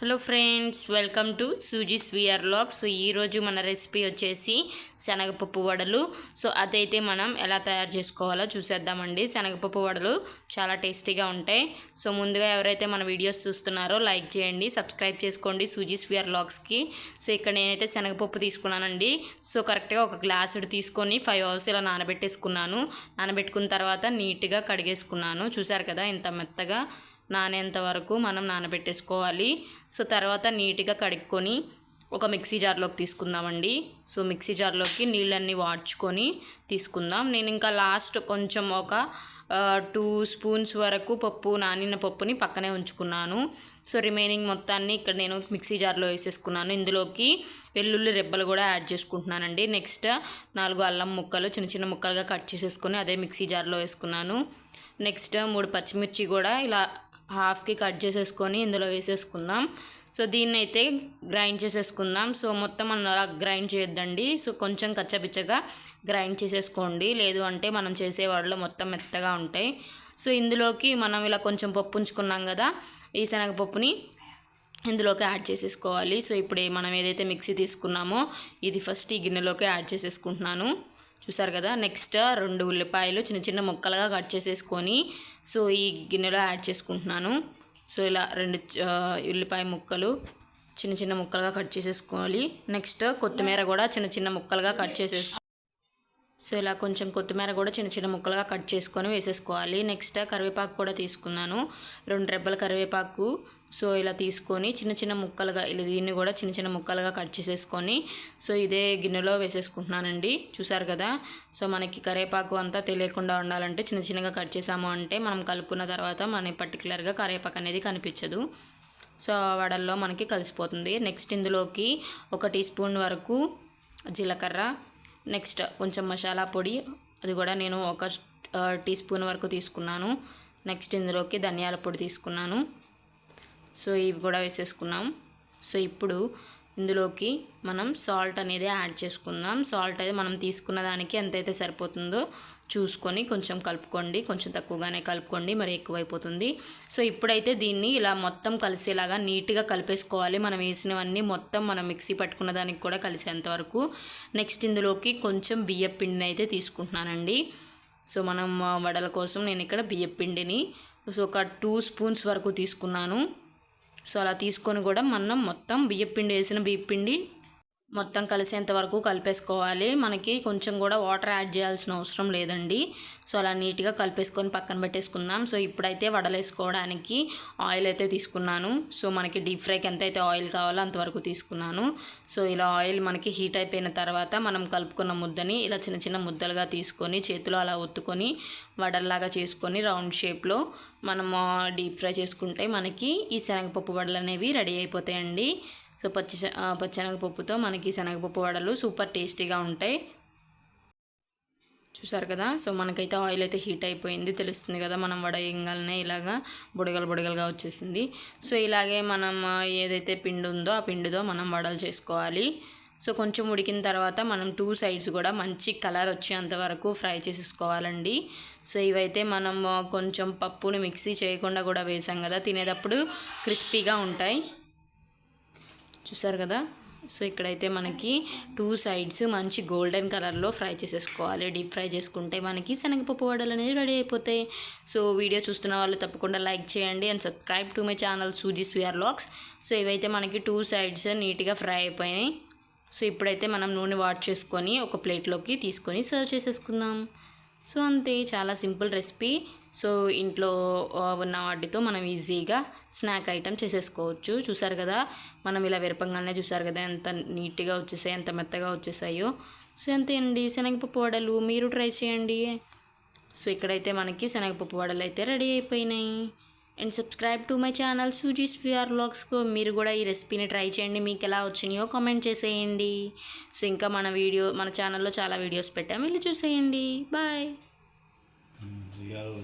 Hello friends welcome to Suzie's VR log so ఈరోజు మన recipe వచ్చేసి శనగపప్పు వడలు. సో అదైతే మనం ఎలా తయారు చేసుకోవాలో చూసేద్దామండి. శనగపప్పు వడలు చాలా టేస్టీగా ఉంటాయి. సో ముందుగా ఎవరైతే మన వీడియోస్ చూస్తున్నారో లైక్ చేయండి. సబ్స్క్రైబ్ చేసుకోండి సూజీస్ విఆర్ లాగ్స్కి సో ఇక్కడ నేనైతే శనగపప్పు తీసుకున్నానండి. సో కరెక్ట్గా ఒక గ్లాసుడు తీసుకొని ఫైవ్ అవర్స్ ఇలా నానబెట్టేసుకున్నాను. నానబెట్టుకున్న తర్వాత నీట్గా కడిగేసుకున్నాను. చూసారు కదా ఇంత మెత్తగా. నానేంత వరకు మనం నానబెట్టేసుకోవాలి. సో తర్వాత నీట్గా కడుక్కొని ఒక మిక్సీ జార్లోకి తీసుకుందామండి. సో మిక్సీ జార్లోకి నీళ్ళన్నీ వాడ్చుకొని తీసుకుందాం. నేను ఇంకా లాస్ట్ కొంచెం ఒక టూ స్పూన్స్ వరకు పప్పు నానిన పప్పుని పక్కనే ఉంచుకున్నాను. సో రిమైనింగ్ మొత్తాన్ని ఇక్కడ నేను మిక్సీ జార్లో వేసేసుకున్నాను. ఇందులోకి వెల్లుల్లి రెబ్బలు కూడా యాడ్ చేసుకుంటున్నానండి. నెక్స్ట్ నాలుగు అల్లం ముక్కలు చిన్న చిన్న ముక్కలుగా కట్ చేసేసుకొని అదే మిక్సీ జార్లో వేసుకున్నాను. నెక్స్ట్ మూడు పచ్చిమిర్చి కూడా ఇలా హాఫ్కి కట్ చేసేసుకొని ఇందులో వేసేసుకుందాం. సో దీన్ని అయితే గ్రైండ్ చేసేసుకుందాం. సో మొత్తం మనం అలా గ్రైండ్ చేయొద్దండి. సో కొంచెం కచ్చపిచ్చగా గ్రైండ్ చేసేసుకోండి. లేదు అంటే మనం చేసే మొత్తం మెత్తగా ఉంటాయి. సో ఇందులోకి మనం ఇలా కొంచెం పప్పు ఉంచుకున్నాం కదా ఈ శనగపప్పుని ఇందులోకి యాడ్ చేసేసుకోవాలి. సో ఇప్పుడు మనం ఏదైతే మిక్సీ తీసుకున్నామో ఇది ఫస్ట్ ఈ గిన్నెలోకి యాడ్ చేసేసుకుంటున్నాను. చూసారు కదా? నెక్స్ట్ రెండు ఉల్లిపాయలు చిన్న చిన్న ముక్కలుగా కట్ చేసేసుకొని సో ఈ గిన్నెలో యాడ్ చేసుకుంటున్నాను. సో ఇలా రెండు ఉల్లిపాయ ముక్కలు చిన్న చిన్న ముక్కలుగా కట్ చేసేసుకోవాలి. నెక్స్ట్ కొత్తిమీర కూడా చిన్న చిన్న ముక్కలుగా కట్ చేసేసుకోవాలి సో ఇలా కొంచెం కొత్తిమీర కూడా చిన్న చిన్న ముక్కలుగా కట్ చేసుకొని వేసేసుకోవాలి. నెక్స్ట్ కరివేపాకు కూడా తీసుకున్నాను. రెండు రెబ్బల కరివేపాకు. సో ఇలా తీసుకొని చిన్న చిన్న ముక్కలుగా ఇలా దీన్ని కూడా చిన్న చిన్న ముక్కలుగా కట్ చేసేసుకొని సో ఇదే గిన్నెలో వేసేసుకుంటున్నానండి. చూసారు కదా? సో మనకి కరివేపాకు అంతా తెలియకుండా ఉండాలంటే చిన్న చిన్నగా కట్ చేసాము అంటే మనం కలుపుకున్న తర్వాత మనకి పర్టికులర్గా కరివేపాకు అనేది కనిపించదు. సో వడల్లో మనకి కలిసిపోతుంది. నెక్స్ట్ ఇందులోకి ఒక టీ స్పూన్ వరకు జీలకర్ర నెక్స్ట్ కొంచెం మసాలా పొడి అది కూడా నేను ఒక టీ స్పూన్ వరకు తీసుకున్నాను. నెక్స్ట్ ఇందులోకి ధనియాల పొడి తీసుకున్నాను. సో ఇవి కూడా వేసేసుకున్నాం. సో ఇప్పుడు ఇందులోకి మనం సాల్ట్ అనేది యాడ్ చేసుకుందాం. సాల్ట్ అయితే మనం తీసుకున్న దానికి ఎంతైతే సరిపోతుందో చూసుకొని కొంచెం కలుపుకోండి. కొంచెం తక్కువగానే కలుపుకోండి. మరి ఎక్కువైపోతుంది. సో ఇప్పుడైతే దీన్ని ఇలా మొత్తం కలిసేలాగా నీట్గా కలిపేసుకోవాలి. మనం వేసినవన్నీ మొత్తం మనం మిక్సీ పట్టుకున్న దానికి కూడా కలిసేంత వరకు. నెక్స్ట్ ఇందులోకి కొంచెం బియ్య పిండిని అయితే తీసుకుంటున్నానండి. సో మనం వడల కోసం నేను ఇక్కడ బియ్యపిండిని సో ఒక టూ స్పూన్స్ వరకు తీసుకున్నాను. సో అలా తీసుకొని కూడా మనం మొత్తం బియ్యపిండి వేసిన బియ్యపిండి మొత్తం కలిసేంత వరకు కలిపేసుకోవాలి. మనకి కొంచెం కూడా వాటర్ యాడ్ చేయాల్సిన అవసరం లేదండి. సో అలా నీట్గా కలిపేసుకొని పక్కన పెట్టేసుకుందాం. సో ఇప్పుడైతే వడలేసుకోవడానికి ఆయిల్ అయితే తీసుకున్నాను. సో మనకి డీప్ ఫ్రైకి ఎంత అయితే ఆయిల్ కావాలో అంతవరకు తీసుకున్నాను. సో ఇలా ఆయిల్ మనకి హీట్ అయిపోయిన తర్వాత మనం కలుపుకున్న ముద్దని ఇలా చిన్న చిన్న ముద్దలుగా తీసుకొని చేతిలో అలా ఒత్తుకొని వడల్లాగా చేసుకొని రౌండ్ షేప్లో మనము డీప్ ఫ్రై చేసుకుంటే మనకి ఈ శనగపప్పు వడలు అనేవి రెడీ అయిపోతాయండి. సో పచ్చి పచ్చెనగపప్పుతో మనకి శనగపప్పు వడలు సూపర్ టేస్టీగా ఉంటాయి. చూసారు కదా? సో మనకైతే ఆయిల్ అయితే హీట్ అయిపోయింది. తెలుస్తుంది కదా మనం వడ వేయగానే ఇలాగా బుడగలు బుడగలుగా వచ్చేసింది. సో ఇలాగే మనం ఏదైతే పిండి ఉందో ఆ పిండితో మనం వడలు చేసుకోవాలి. సో కొంచెం ఉడికిన తర్వాత మనం టూ సైడ్స్ కూడా మంచి కలర్ వచ్చేంత వరకు ఫ్రై చేసేసుకోవాలండి. సో ఇవైతే మనం కొంచెం పప్పుని మిక్సీ చేయకుండా కూడా వేసాం కదా? తినేటప్పుడు క్రిస్పీగా ఉంటాయి. చూసారు కదా? సో ఇక్కడైతే మనకి టూ సైడ్స్ మంచి గోల్డెన్ కలర్లో ఫ్రై చేసేసుకోవాలి. డీప్ ఫ్రై చేసుకుంటే మనకి శనగపప్పు వడలు అనేది రెడీ అయిపోతాయి. సో వీడియో చూస్తున్న వాళ్ళు తప్పకుండా లైక్ చేయండి and subscribe to my channel Suzie's swear lakhs. So ఇవైతే మనకి టూ సైడ్స్ నీట్గా ఫ్రై అయిపోయినాయి. సో ఇప్పుడైతే మనం నూనె వాట్ చేసుకొని ఒక ప్లేట్లోకి తీసుకొని సర్వ్ చేసేసుకుందాం. సో అంతే చాలా సింపుల్ రెసిపీ. సో ఇంట్లో ఉన్న వాటితో మనం ఈజీగా స్నాక్ ఐటెం చేసేసుకోవచ్చు. చూసారు కదా? మనం ఇలా విరపంగానే చూసారు కదా? ఎంత నీట్గా వచ్చేసాయి ఎంత మెత్తగా వచ్చేసాయో. సో అంతే అండి? శనగపప్పు వడలు మీరు ట్రై చేయండి. సో ఇక్కడైతే మనకి శనగపప్పు వడలు అయితే రెడీ అయిపోయినాయి. And subscribe to my channel Suzie's ఫిఆర్ వ్లాగ్స్కు మీరు కూడా ఈ రెసిపీని ట్రై చేయండి. మీకు ఎలా వచ్చినాయో కామెంట్ చేసేయండి. సో ఇంకా మన వీడియో మన ఛానల్లో చాలా వీడియోస్ పెట్టాము వెళ్ళి చూసేయండి. బాయ్. estudiado